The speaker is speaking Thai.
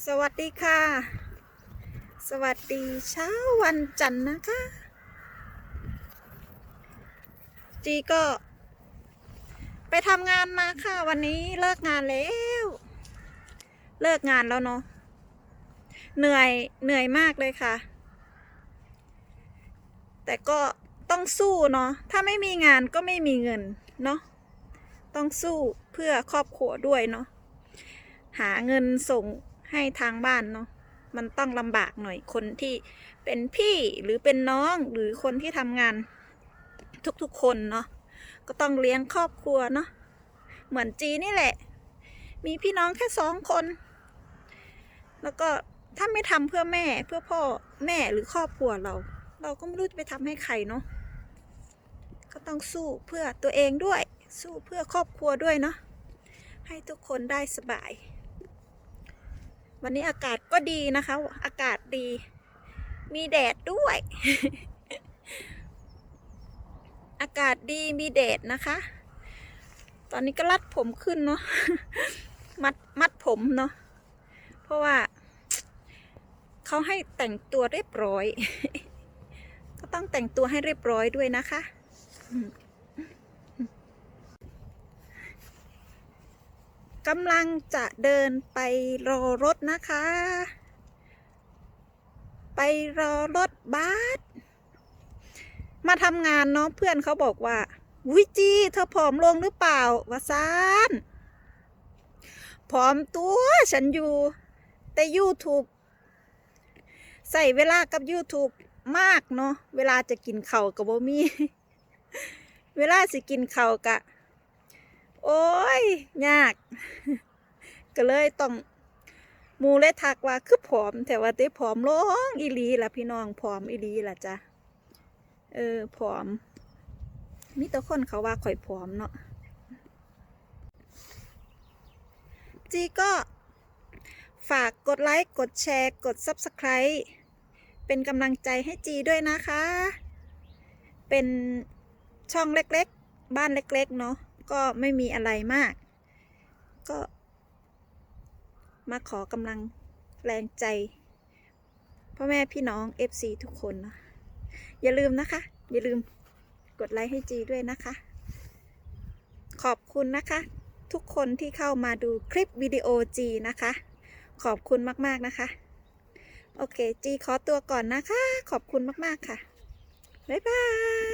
สวัสดีค่ะ สวัสดีเช้าวันจันทร์นะคะ จีก็ ไปทำงานมาค่ะ วันนี้เลิกงานแล้ว เลิกงานแล้วเนาะเหนื่อยเหนื่อยมากเลยค่ะ แต่ก็ต้องสู้เนาะถ้าไม่มีงานก็ไม่มีเงินเนาะต้องสู้เพื่อครอบครัวด้วยเนาะหาเงินส่ง ให้ทางบ้านเนาะมันต้องลำบากหน่อยคนที่เป็นพี่หรือเป็นน้องหรือคนที่ทำงาน ทุกๆคนเนาะก็ต้องเลี้ยงครอบครัวเนาะเหมือนจีนี่แหละ มีพี่น้องแค่สองคน แล้วก็ถ้าไม่ทำเพื่อแม่เพื่อพ่อแม่หรือครอบครัวเรา เราก็ไม่รู้จะไปทำให้ใครเนาะก็ต้องสู้เพื่อตัวเองด้วย สู้เพื่อครอบครัวด้วยเนาะให้ทุกคนได้สบาย วันนี้อากาศก็ดีนะคะ อากาศดี มีแดดด้วย อากาศดีมีแดดนะคะ ตอนนี้ก็รัดผมขึ้นเนาะมัดมัดผมเนาะเพราะว่าเขาให้แต่งตัวเรียบร้อย ก็ต้องแต่งตัวให้เรียบร้อยด้วยนะคะอืม กำลังจะเดินไปรอรถนะคะ ไปรอรถบัสมาทำงานเนาะเพื่อนเขาบอกว่าวิจีเธอผอมลงหรือเปล่าวะซานผอมตัวฉันอยู่ แต่ YouTube ใส่เวลากับ YouTube มากเนาะเวลาจะกินเข่ากับบ่มี เวลาสิกินเข่ากะ โอ้ ยาก ก็เลยต้องมูเลยทักว่าคือผอม แต่ว่าเต้ผอมลงอีลีล่ะพี่น้องผอมอีลีล่ะจ้ะเออผอมมีแต่คนเขาว่าข่อยผอมเนาะจีก็ฝากกดไลค์ กดแชร์ กด Subscribe เป็นกำลังใจให้จีด้วยนะคะ เป็นช่องเล็กๆ บ้านเล็ก ๆ เนาะ ก็ไม่มีอะไรมาก ก็มาขอกำลังแรงใจพ่อแม่พี่น้อง FC ทุกคนนะอย่าลืมนะคะ อย่าลืมกดไลค์ให้จีด้วยนะคะ ขอบคุณนะคะ ทุกคนที่เข้ามาดูคลิปวิดีโอจีนะคะ ขอบคุณมาก ๆ นะคะ โอเค จีขอตัวก่อนนะคะ ขอบคุณมาก ๆ ค่ะ บ๊ายบาย